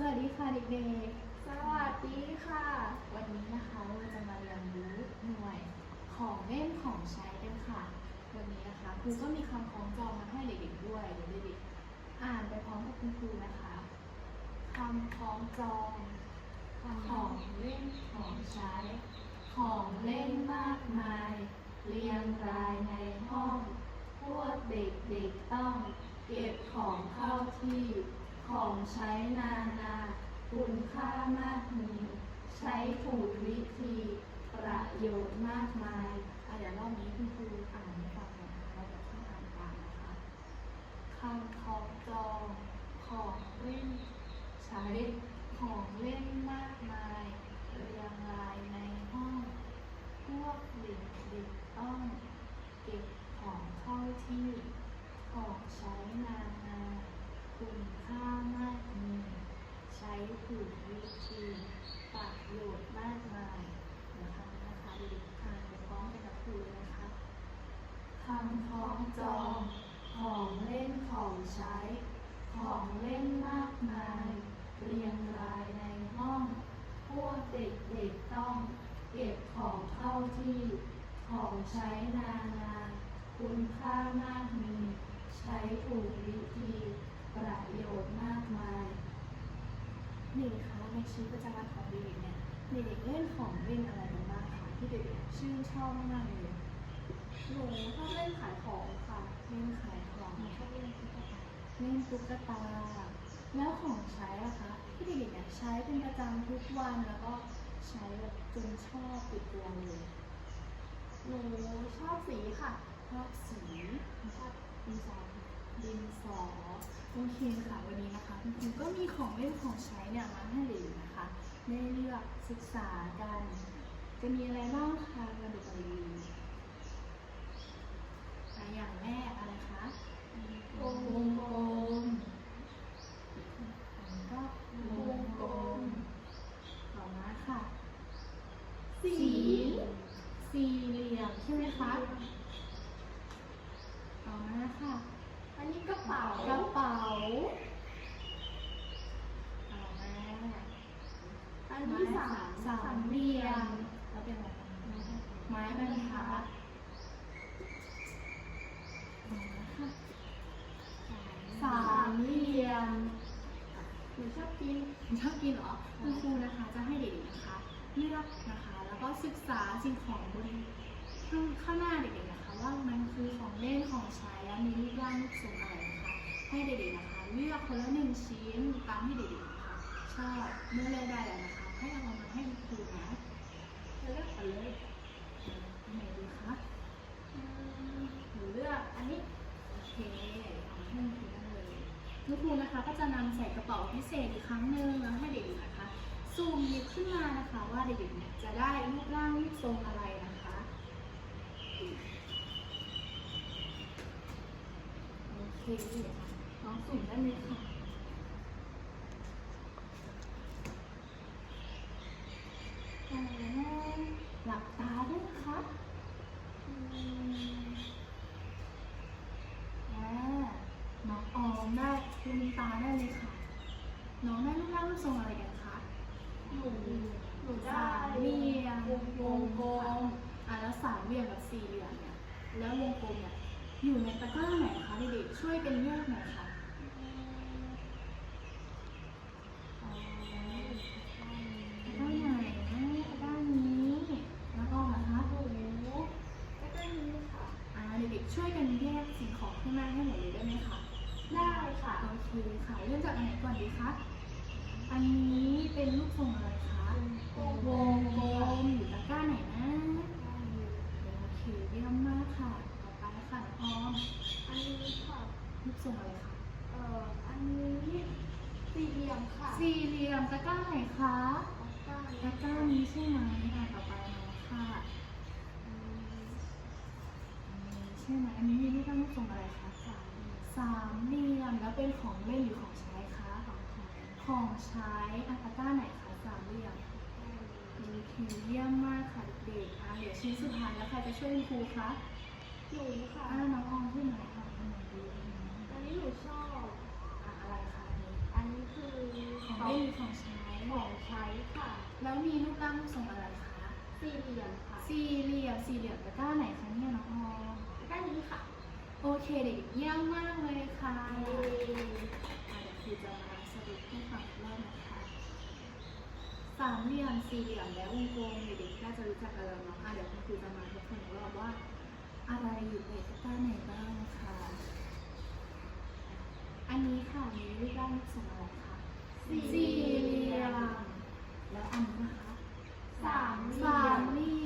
สวัสดีค่ะเด็กสวัสดีค่ะๆวันนี้นะคะเราจะมาเรียนรู้หน่วยของเล่นของใช้กันค่ะ วันนี้นะคะครูก็มีคำคล้องจองมาให้เด็กๆด้วยเดี๋ยวเด็กๆอ่านไปพร้อมกับคุณครูนะคะคำคล้องจองของเล่นของใช้ ของเล่นมากมาย เรียงรายในห้อง พวกเด็กๆต้อง เก็บของเข้าที่ ของใช้นานาคุณค่ามากมีใช้ถูกวิธีประโยชน์มากมายอะเดี๋ยวรอบนี้คุณครูอ่านให้ฟังหน่อยนะคะเดี๋ยวช่อ่านตามนะคะคำคล้องจองของเล่นใช้ของเล่นมากมายเรียงรายในห้อง พวกเด็กๆต้องเก็บของเข้าที่ ของใช้นานา คุณค่ามากมีใช้ถูกวิธีประโยชน์มากมายเดี๋ยวคำนะคะเด็กๆอ่านไปพร้อมกันกับครูเลยนะคะคำคล้องจองของเล่นของใช้ ของเล่นมากมาย เรียงรายในห้อง พวกเด็กๆต้อง เก็บของเข้าที่ ของใช้นานา คุณค่ามากมี ใช้ถูกวิธี ประโยชน์มากมาย นี่คะในชีวิตประจำวันของเด็กๆเนี่ยเด็กๆเล่นของเล่นอะไรกันบ้างคะที่เด็กๆชื่นชอบมากๆเลยหนูชอบเล่นขายของค่ะเล่นขายของหนูชอบเล่นตุ๊กตาเล่นตุ๊กตา แล้วของใช้อะคะที่เด็กๆเนี่ยใช้เป็นประจำทุกวันแล้วก็ใช้แบบจนชอบติดตัวเลยหนูชอบสีค่ะชอบสีชอบดินสอ ดินสอโอเคค่ะวันนี้นะคะคุณครูก็มีของเล่นของใช้เนี่ยมาให้เด็กๆนะคะได้เลือกศึกษากัน จะมีอะไรบ้างคะมาดูกันเลยอะอย่างแรกอะไรคะวงวงกลมอันนี้ก็วงกลมต่อมาค่ะ สีสี่เหลี่ยมใช่ไหมคะ ต่อมาค่ะ อันนี้กระเป๋ากระเป๋าอมาอันที่สามสามเหลี่ยมแล้วเป็นอะไรไม้บรรทัดสามเหลี่ยมหนูชอบกินชอบกินเหรอคุณครูนะคะจะให้เด็กๆนะคะเลือกนะคะ แล้วก็ศึกษาสิ่งของบนข้างข้างหน้าเด็กๆนะคะ ว่ามันคือของเล่นของใช้ มีรูปร่างรูปทรงอะไรนะคะให้เด็กๆนะคะเลือกคนละหนึ่งชิ้นตามที่เด็กๆนะคะชอบเมื่อเลือกได้แล้วนะคะ ให้เอามาให้คุณครูนะเลือกก่อนเลยไหนดีคะอืมหนูเลือกอันนี้โอเคเอาให้คุณครูได้เลยคุณครูนะคะก็จะนำใส่กระเป๋าพิเศษอีกครั้งหนึ่งแล้วให้เด็กๆนะคะซูมยิบขึ้นมานะคะว่าเด็กๆจะได้รูปร่างรูปทรงอะไรนะคะ โอ เคน้องสุ่มได้เลยค่ะอ่าหลับตาด้วยนะคะอืมอ่าน้องออมได้ลืมตาได้เลยค่ะ น้องได้รูปร่างรูปทรงอะไรกันคะหนูหนูได้สามเหลี่ยมวงกลมวงกลมอะแล้วสามเหลี่ยมกับสี่เหลี่ยมเนี่ย แล้ววงกลมเนี่ย อยู่ในตะกร้าไหนคะเด็กๆช่วยกันแยกหน่อยค่ะอืมตะกร้าไหนนะตะกร้านี้แล้วก็นะคะหนูแล้วก็นี้ค่ะอ่าเด็กๆช่วยกันแยกสิ่งของข้างหน้าให้หมดเลยได้ไหมคะ ได้ค่ะ โอเคค่ะ เริ่มจากอันไหนก่อนดีคะ อันนี้เป็นรูปทรงอะไรคะ วงวกลงมกลมอยู่ตะกร้าไหนนะ โอเคเยี่ยมมากค่ะ ต่อไปค่ะน้องออม อันนี้ค่ะ รูปทรงอะไรคะ เอ่อ อันนี้สี่เหลี่ยมค่ะ สี่เหลี่ยมตะกร้าไหนคะแล้วก็ตะกร้านี้ใช่ไหมอะต่อไปน้องค่ะอืมอันนี้ใช่ไหมอันนี้มีรูปร่างรูปทรงอะไรคะสามเหลี่ยมสามเหลี่ยมแล้วเป็นของเล่นหรือของใช้คะสองค่ะของใช้อะตะกร้าไหนคะสามเหลี่ยมโอเคเยี่ยมมากค่ะเด็กๆอะเดี๋ยวชิ้นสุดท้ายแล้วใครจะช่วยคุณครูคะหนูค่ะอ่าน้องออมช่วยหน่อยค่ะอันไหนดีอันนี้หนูชอบอะอะไรคะ อันนี้อันนี้คือของเล่นหรือของใช้ของใช้ค่ะ แล้วมีรูปร่างรูปทรงอะไรคะ สี่เหลี่ยมค่ะ สี่เหลี่ยม สี่เหลี่ยมตะกร้าไหนคะเนี่ยน้องออมด้านนี้ค่ะโอเคเด็กๆเยี่ยมมากเลยค่ะเย้อะเดี๋ยวครูจะมาสรุปให้ฟังอีกรอบนะคะ สามเหลี่ยม สี่เหลี่ยมและวงกลมเด็กๆน่าจะรู้จักกันแล้วเนาะอะเดี๋ยวคุณครูจะมาทบทวนอีกรอบว่า อะไรอยู่ในตะกร้าไหนบ้างนะคะอั นนี้ค่ะมีรูปร่างทรงอะไรคะสี่สี่เหลี่ยมแล้วอันนี้นะคะสามเหลี่สายมมเหลี่